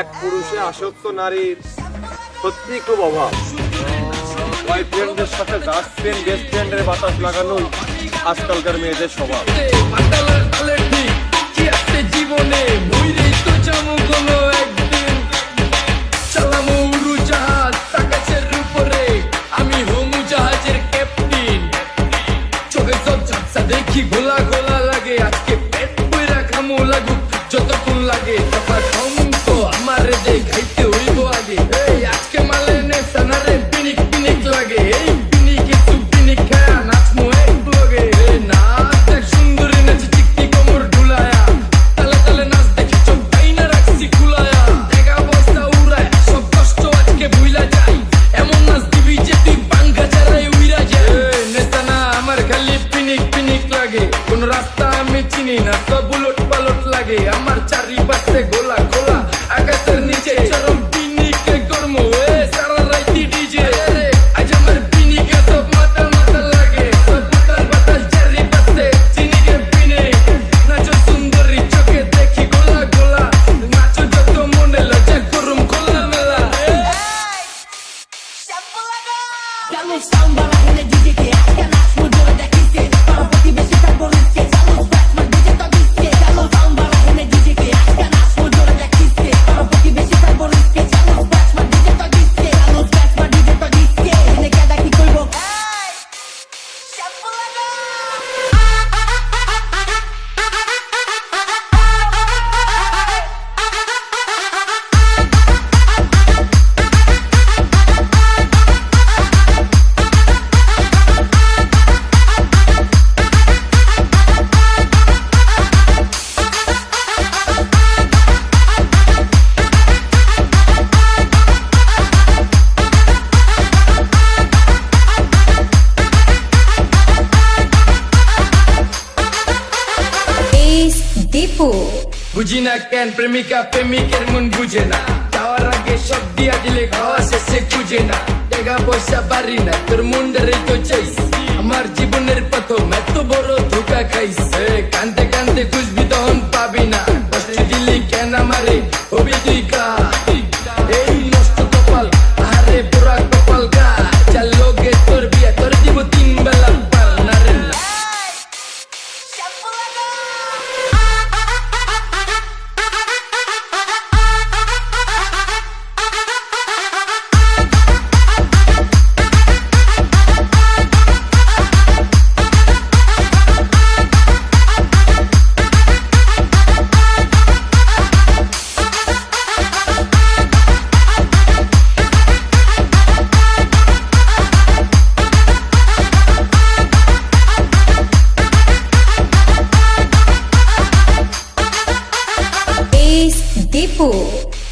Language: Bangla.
এক পুরুষে আসক্ত নারীর সত্যি খুব অভাব। বয়ফ্রেন্ডের সাথে গার্লস ফ্রেন্ড বেস্ট ফ্রেন্ডের বাতাস লাগানোই আজকালকার মেয়েদের স্বভাব। দেখি গোলা গোলা লাগে। আজকে পেট বইরা খামো লাগুক যতক্ষণ লাগে তারপর পিনিক পিনিক লাগে। কোন রাস্তা আমি চিনি না, সব উলট পালট লাগে। আমার চারিপাশে গোলা খোলা, আকাশের নিচে চরম পিনিকে কর্ম। এ সারা রাইতি ডিজে আজ আমার পিনিকে সব মাতাল মাতাল লাগে। সব বাতাল বাতাল চারিপাশে চিনিকে পিনিক নাচো সুন্দরী চোখে দেখি গোলা গোলা। নাচো যত মনে লজ্জা করুম খোলা মেলা hele DJ que aşka naç mudou daqui cê Para Porque tá não tá aborrecida বুঝি না কেন, প্রেমিকা, প্রেমিকের মন বুঝে না। যাওয়ার আগে সব দিয়া দিলে খাওয়া শেষে খুঁজে না। টাকা পয়সা পারি না তোর মুন্ডারে তো চাইস Whoa.